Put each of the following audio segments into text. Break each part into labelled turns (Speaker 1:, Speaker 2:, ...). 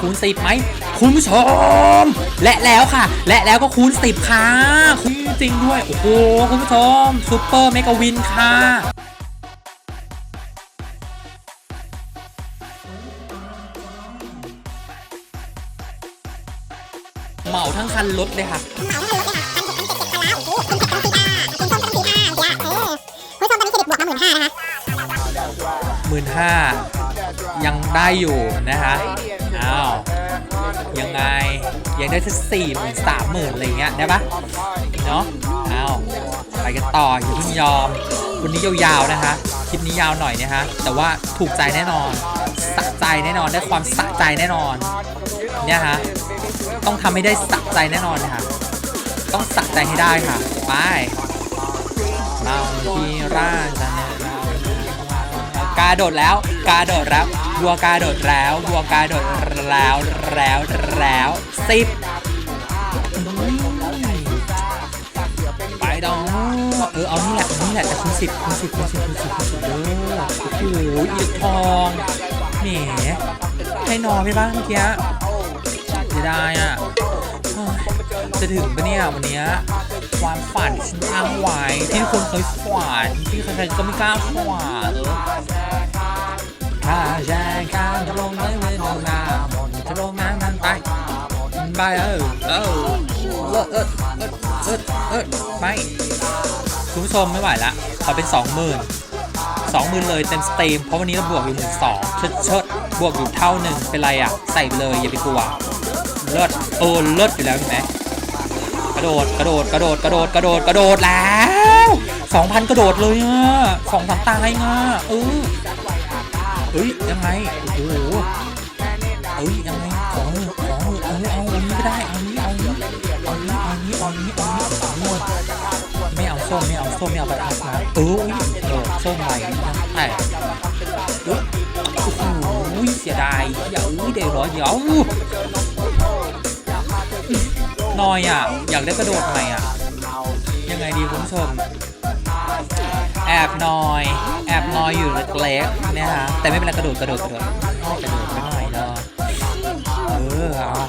Speaker 1: คูณสิบไหมคุณผู้ชม และแล้วค่ะ และแล้วก็คูณสิบค่ะคูณจริงด้วย โอ้โหคุณผู้ชมซูเปอร์เมกะวินค่ะเหมาทั้งคันรถเลยค่ะ
Speaker 2: เหมาทั้งรถเลยค่ะพันหกพันเจ็ดพันแล้วโอ้โหคุณเจ็ดพันสี่ห้าคุณส้มพันสี่ห้าเสียคุณส้มตอนนี้เครดิตบวกมาหมื่นห้านะคะ
Speaker 1: หมื่นห้ายังได้อยู่นะคะอ้าว ยังไง ยังได้สักสี่หมื่นสามหมื่นอะไรเงี้ยได้ปะเนาะอ้าวไปกันต่ออย่าเพิ่งยอม วันนี้ยาวๆนะคะ คลิปนี้ยาวหน่อยนะฮะ แต่ว่าถูกใจแน่นอนสะใจแน่นอนได้ความสะใจแน่นอน เนี่ยฮะ ต้องทำให้ได้สะใจแน่นอนนะคะต้องสะใจให้ได้ค่ะ ไปเราที่ราชนะ กาโดดแล้ว กาโดดแล้ววัวกาโดดแล้ววัวกาโดดแล้วแล้วแล้วสิบไปดองเออเอานี่แหละนี่แหละแต่คุณสิบคุณสิบคุณสิบคุณสิบคุณสิบเด้อโอ้โหอีกทองแหมให้นอนไปบ้างเมื่อกี้เสียดายอะจะถึงปะเนี่ยวันนี้ความฝันที่ฉันตั้งไว้ที่ทุกคนเคยฝันที่ใครๆก็ไม่กล้าฝันเออ ถ้าแย่การลงเลยเลยลงน้ำมนจะลงน้ำมันไปไปเออเออเลิศเอิดเอิดเออิดไปคุณผู้ชมไม่ไหวละขอเป็นสองหมื่นสองหมื่นเลยเต็มสตรีมเพราะวันนี้เราบวกอยู่หมื่นสองเชิดเชิดบวกอยู่เท่าหนึ่งเป็นไรอะ ใส่เลยอย่าไปกลัวเลิศโอ้เลิศอยู่แล้วเห็นไหมกระโดดกระโดดกระโดดกระโดดกระโดดกระโดดแล้วสองพันกระโดดเลยอะสองสามตายอะเออ เฮ้ยยังไงโอ้โหเอ้ยยังไงขอมือขอมือเอาเอาอันนี้ก็ได้เอานี้เอานี้เอานี้เอานี้เอานี้เอานี้เอานี้ไม่เอาส้มไม่เอาส้มไม่เอาไประทัดนะเอออุ๊ยโดดส้มใหม่นะแต่เอ้ยโอ้โหเสียดายเดี๋ยวเดี๋ยวร้อยเดี๋ยวนอยอะอยากได้กระโดดใหม่อะยังไงดีคุณผู้ชม แอบนอย แอบนอยอยู่เล็กๆเนี่ยฮะแต่ไม่เป็นไรกระโดดกระโดดกระโดดกระโดดไปหน่อยเนาะเออเอา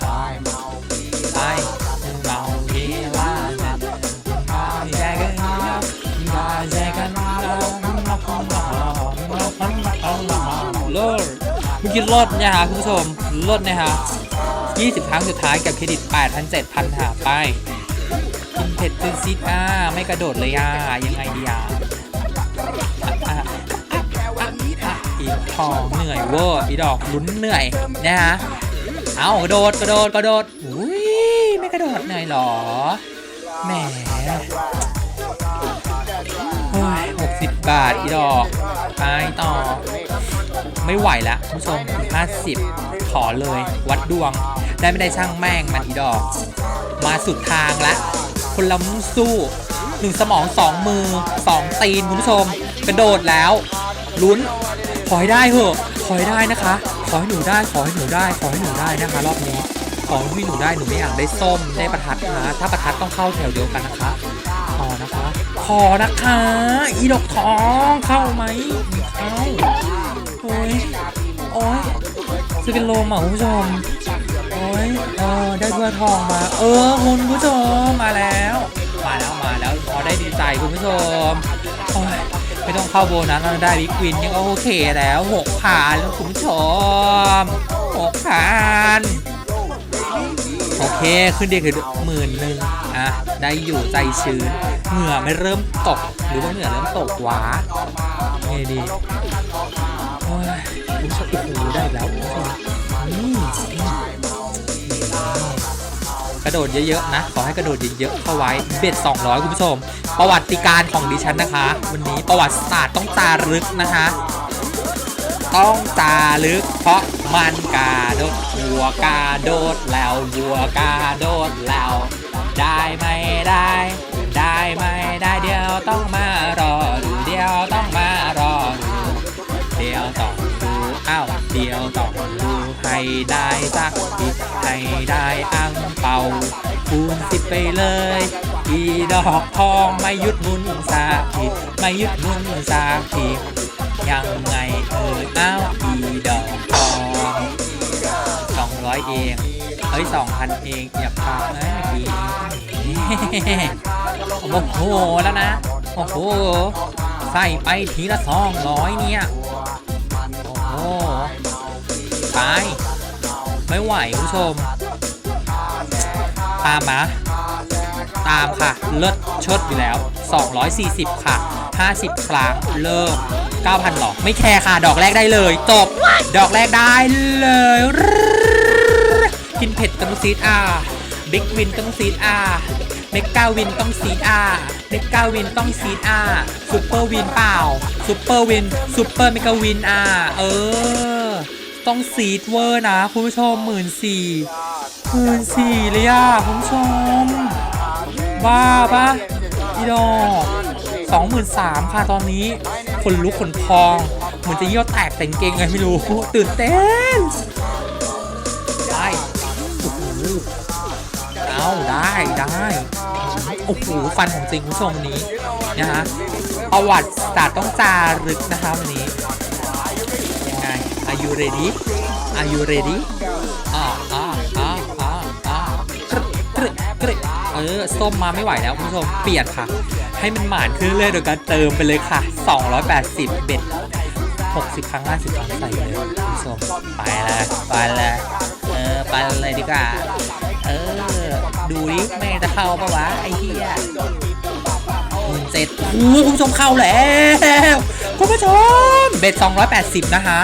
Speaker 1: ไปไปเราเยลานะมาแยกกันนะมาแยกกันนะเลิศเมื่อกี้ลดเนี่ยฮะคุณผู้ชมลดเนี่ยฮะ20 ครั้งสุดท้ายกับเครดิต8,000 7,000หาไป กินเผ็ดตื่นซิดอ่าไม่กระโดดเลยอะยังไงดีอะอะอะอะอะอีกทองเหนื่อยเวอร์อีดอกลุ้นเหนื่อยนะฮะเอากระโดดกระโดดกระโดดอุ้ยไม่กระโดดเหนื่อยหรอแหมหกสิบบาทอีดอกไปต่อ ไม่ไหวละคุณผู้ชมห้าสิบขอเลย วัดดวง ได้ไม่ได้ช่างแม่งมันอีดอก มาสุดทางละ คนละมุ่งสู้หนึ่งสมองสองมือสองตีนคุณผู้ชม กระโดดแล้วลุ้นขอให้ได้เถอะขอให้ได้นะคะ ขอให้หนูได้ขอให้หนูได้ขอให้หนูได้นะคะ รอบนี้ขอให้หนูได้หนูไม่อยากได้ส้มได้ประทัดนะถ้าประทัดต้องเข้าแถวเดียวกันนะคะขอนะคะขอนะคะ อีดอกทองเข้าไหมเข้าโอ้ยโอ้ยจะเป็นลมอะคุณผู้ชม ยเออได้ถ้วยทองมา เออคุณผู้ชมมาแล้ว มาแล้วมาแล้วพอได้ดีใจคุณผู้ชมโอ้ยไม่ต้องเข้าโบนัสแล้วได้บิ๊กวินยังโอเคแล้วหกพันแล้วคุณผู้ชมหกพันโอเคขึ้นเดียคือหมื่นหนึ่งอะได้อยู่ใจชื้นเหงื่อไม่เริ่มตกหรือว่าเหงื่อเริ่มตกวะไงดีโอ้ยคุณผู้ชมโอ้โหได้แล้วคุณผู้ชมนี่ ระโดดเยอะๆนะ ขอให้กระโดดเยอะๆเข้าไว้เบ็ด200 คุณผู้ชม ประวัติการของดิฉันนะคะ วันนี้ประวัติศาสตร์ต้องจารึกนะคะ ต้องจารึก เพราะมันกาโดดวัวกาโดดแล้ววัวกาโดดแล้ว ได้ไม่ได้ ได้ไม่ได้เดี๋ยวต้องมาร อ้าวเดียวต้องดูให้ได้สักทีให้ได้อังเป่าคูณสิบไปเลย อีดอกทองไม่หยุดหมุนสักทีไม่หยุดหมุนสักทียังไงเอ่ยอ้าวอีดอกทองเองเฮ้ยสองพันเองอย่าพักนะเมื่อกี้โอ้โหแล้วนะ โอ้โห ใส่ไปทีละสองร้อยเนี่ย ไม่ไหวคุณผู้ชม ตามมาตามค่ะ เลิศชดอยู่แล้ว 240 ค่ะ 50 ครั้งเริ่ม 9,000หรอก ไม่แคร์ค่ะ ดอกแรกได้เลยจบดอกแรกได้เลย กินเผ็ดต้องซีดอาบิ๊กวินต้องซีดอาเมกาวินต้องซีดอาเมกาวินต้องซีดอาซูเปอร์วินเปล่าซูเปอร์วินซูเปอร์เมกาวินอาเออ ต้องซีดเวอร์นะ คุณผู้ชมหมื่นสี่หมื่นสี่เลยอะคุณผู้ชม บ้าปะพี่ดอกสองหมื่นสามค่ะตอนนี้คนลุกขนพอง เหมือนจะเยี่ยวแตกแต่งเกงไงไม่รู้ ตื่นเต้นไปโอ้โหเอาได้ได้โอ้โหฟันของจริงคุณผู้ชมวันนี้นะฮะประวัติศาสตร์ต้องจารึกนะคะวันนี้ you ready Are you ready อ่าอ่าอ่าอ่าอ่ากรึกรึกรึเออส้มมาไม่ไหวแล้วคุณผู้ชมเปลี่ยนค่ะ ให้มันหมานขึ้นเรื่อยๆโดยการเติมไปเลยค่ะ 280 เบ็ด 60 ครั้ง 50 ครั้งใส่เลยคุณผู้ชมไปเลยไปเลยเออไปเลยดีกว่า เออ ดูดิไม่จะเข้าปะวะไอ้เหี้ยหมื่นเจ็ดโอ้คุณผู้ชมเข้าแล้ว คุณผู้ชม เบ็ด 280 นะคะ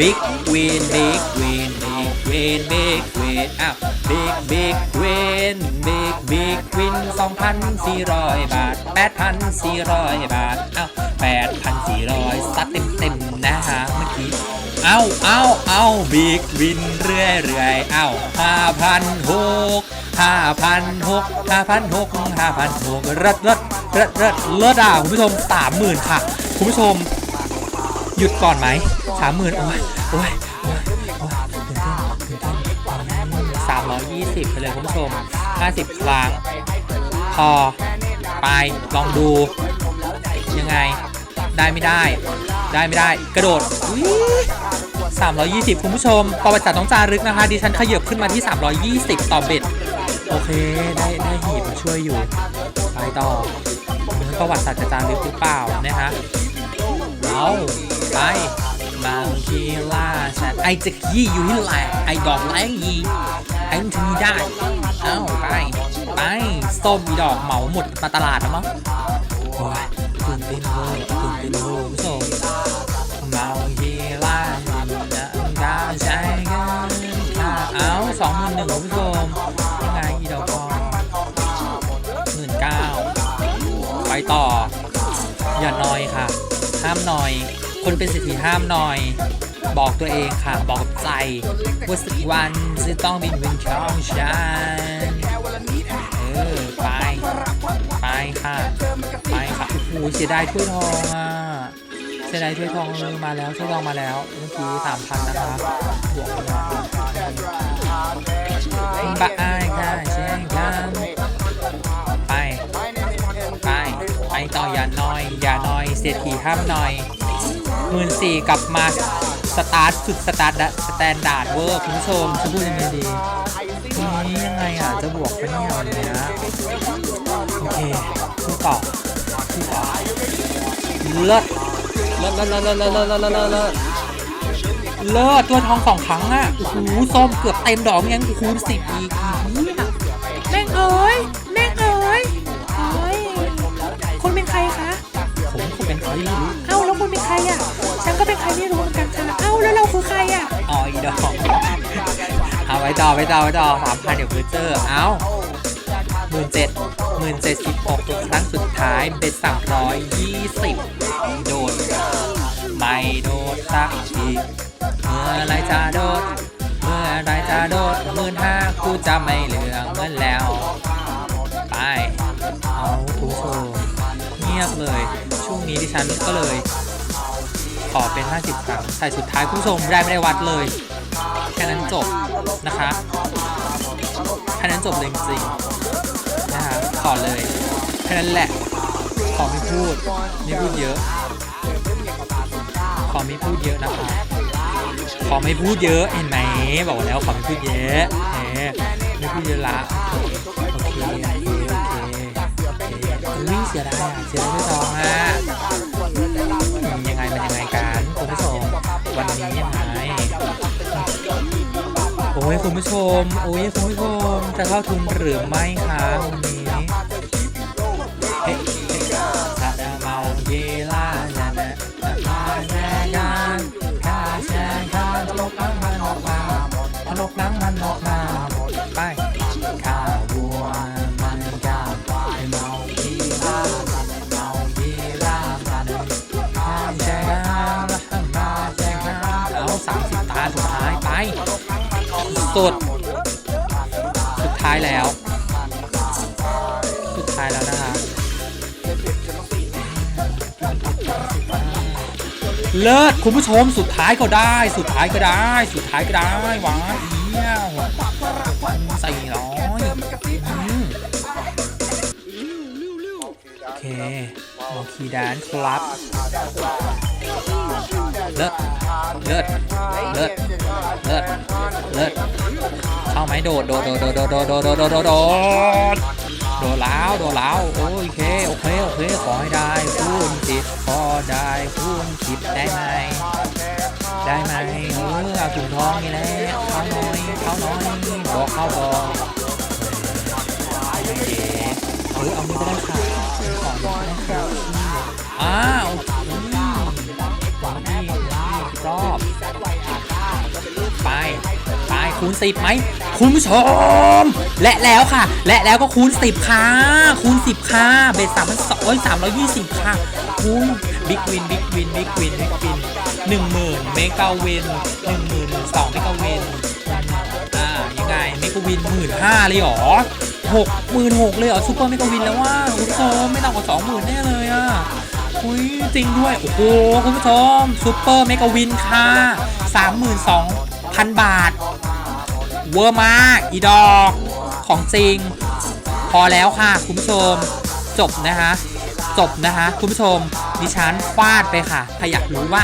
Speaker 1: Big Win Big Win Big Win Big Win อ้าว Big Big Win Big Big Win 2,400 บาท 8,400 บาทอ้าว8,400ซัดเต็มๆนะคะเมื่อกี้เอาเอาเอาบิ๊กวินเรื่อยเรื่อยเอาห้าพันหกห้าพันหกห้าพันหกห้าพันหกเลิศเลิศเลิศเลิศเลิศอะคุณผู้ชมสามหมื่นค่ะ คุณผู้ชม หยุดก่อนไหมสามหมื่นโอ้ยโอ้ยโอ้ยสามร้อยยี่สิบไปเลยคุณผู้ชมห้าสิบครั้งพอ ไป ลองดู ยังไง ได้ไม่ได้ ได้ไม่ได้ กระโดดอุ๊ย320 คุณผู้ชมประวัติศาสตร์ต้องจารึกนะคะ ดิฉันขยับขึ้นมาที่ 320 ต่อเบ็ด โอเค ได้ได้หีบมาช่วยอยู่ ไปต่อประวัติศาสตร์จะจารึกหรือเปล่านะฮะ เอาไปบางทีล่าสัตว์ไอจะยี่อยู่ที่แหละไอดอกแรงยีไอมันถึงได้ เอ้าไปไปส้มอีดอกเหมาหมดมาตลาดแล้วมั้งโอ้ยตื่นเต้นเวอร์ตื่นเต้นเวอร์คุณผู้ชมเมาทีละจะกาใช้กันค่ะเอาสองหมื่นหนึ่งผู้ชมยังไงอีดอกพอหมื่นเก้าไปต่ออย่านอยค่ะ ห้ามหน่อย คนเป็นเศรษฐีห้ามหน่อย บอกตัวเองค่ะ บอกกับใจว่าสักวันจะต้องเป็นวันของฉันเออไป ไปค่ะ ไปค่ะโอ้โหเสียดายถ้วยทองอะเสียดายถ้วยทองเลยมาแล้วถ้วยทองมาแล้วเมื่อกี้สามพันนะคะบวกมาบ้าอายค่ะเช่นกัน เศรษฐีห้ามหน้อยหมื่นสี่กลับมาสตาร์ทสุดสตาร์ทสแตนดาร์ดเวอร์คุณผู้ชมจะพูดยังไงดีทีนี้ยังไงอะ จะบวกปเนี่ยวันเนี้ยโอเคสู้ต่อสู้ต่อเลิศเลิศเลิศเลิศเลิศเลิศเลิศเลิศเลิศเลิศเลิศเลิศตัวทองสองครั้งอะโอ้โหส้มเกือบเต็มดอกยังคูณสิบอีกนี่ย
Speaker 3: แม่งเอ๋ย อะ ฉันก็เป็นใครไม่รู้เหมือนกันค่ะ เอ้าแล้วเราคือใครอะ
Speaker 1: อ๋ออีดอกเอาไว้ต่อไว้ต่อไว้ต่อสามพันเดี๋ยวฟิวเจอร์เอ้าหมื่นเจ็ดหมื่นเจ็ดสิบหกครั้งสุดท้ายเป็นสามร้อยยี่สิบโดดไม่โดดสักทีเมื่อไรจะโดดเมื่อไรจะโดดหมื่นห้ากูจะไม่เหลือเงินแล้ว ไป เอาคุณผู้ชเงียบเลย ช่วงนี้ดิฉันก็เลย ขอเป็น 50 ครั้งใส่สุดท้ายคุณผู้ชมได้ไม่ได้วัดเลย แค่นั้นจบนะคะแค่นั้นจบเลยจริงๆนะคะขอเลยแค่นั้นแหละ ขอไม่พูดไม่พูดเยอะ ขอไม่พูดเยอะนะคะขอไม่พูดเยอะเห็นไหมบอกแล้วขอไม่พูดเยอะเอ๊ะไม่พูดเยอะละโอเคโอเคโอเคโอเคอุ้ยเสียดายอะเสียดายไม่ทองอะยังไงมันยังไงกัน อ้ยคุณผู้ชม โอ้ยคุณผู้ชม จะเข้าทุนหรือไม่คะวันนี้เฮ้เฮ้ถ้าเมาเยลานะนะมาแน่กันข้าแช่ข้าตลกน้ำมันออกมาตลกน้ำมันออกมาไปข้าวัวมันกาไปเมาเยลาเมาเยลาข้าแช่ข้ามาแช่ข้าเอาสามสิบตาสุดท้ายไป สุดสุดท้ายแล้ว สุดท้ายแล้วนะคะ เลิศคุณผู้ชมสุดท้ายก็ได้ สุดท้ายก็ได้ สุดท้ายก็ได้หวานเอี้ยวใส่ร้อยโอเคโอเคแดนครับเลิศ เลิศเลิศเลิศเลิศเข้าไหมโดดโดดโดดโดดโดดโดดโดดโดดโดดโดดโดดแล้วโดดแล้วโอเคโอเคโอเคขอให้ได้คุณติดขอได้คุณคิดได้ไหมได้ไหมเออเอาถุงทองนี่แหละเข้าน้อยเข้าน้อยบอกเข้าบอกเออเอานี่ก็ได้ค่ะขอนี่ก็ได้ค่ะ ณสิบไหมคุณผู้ชม และแล้วค่ะ และแล้วก็คูณสิบค่ะ คูณสิบค่ะ เบสสามพันสองสามร้อยยี่สิบค่ะคูณบิ๊กวินบิ๊กวินบิ๊กวินบิ๊กวินหนึ่งหมื่นเมกาวินหนึ่งหมื่นสองเมกาวินอ่ายังไงเมกาวินหมื่นห้าเลยหรอหกหมื่นหกเลยเหรอซูเปอร์เมกาวินแล้วว่าคุณผู้ชมไม่ต่ำกว่าสองหมื่นแน่เลยอะอุ้ยจริงด้วย โอ้โห คุณผู้ชมซูเปอร์เมกาวินค่ะ32,000บาท เวอร์มากอีดอกของจริง พอแล้วค่ะ คุณผู้ชม จบนะคะ จบนะคะ คุณผู้ชม ดิฉันฟาดไปค่ะถ้าอยากรู้ว่า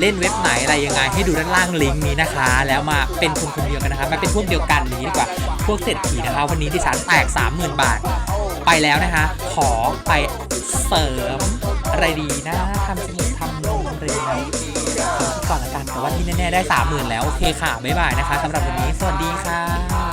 Speaker 1: เล่นเว็บไหนอะไรยังไงให้ดูด้านล่างลิงก์นี้นะคะ แล้วมาเป็นคนคนเดียวกันนะคะมาเป็นพวกเดียวกันนี้ดีกว่าพวกเศรษฐีนะคะ วันนี้ดิฉันแตก 30,000 บาท ไปแล้วนะคะ ขอไปเสริมอะไรดีนะทำสมุดทำนมอะไรดี ก่อนละกันแต่ว่าที่แน่ๆได้ 30,000 แล้ว โอเคค่ะ บ๊ายบายนะคะสำหรับวันนี้ สวัสดีค่ะ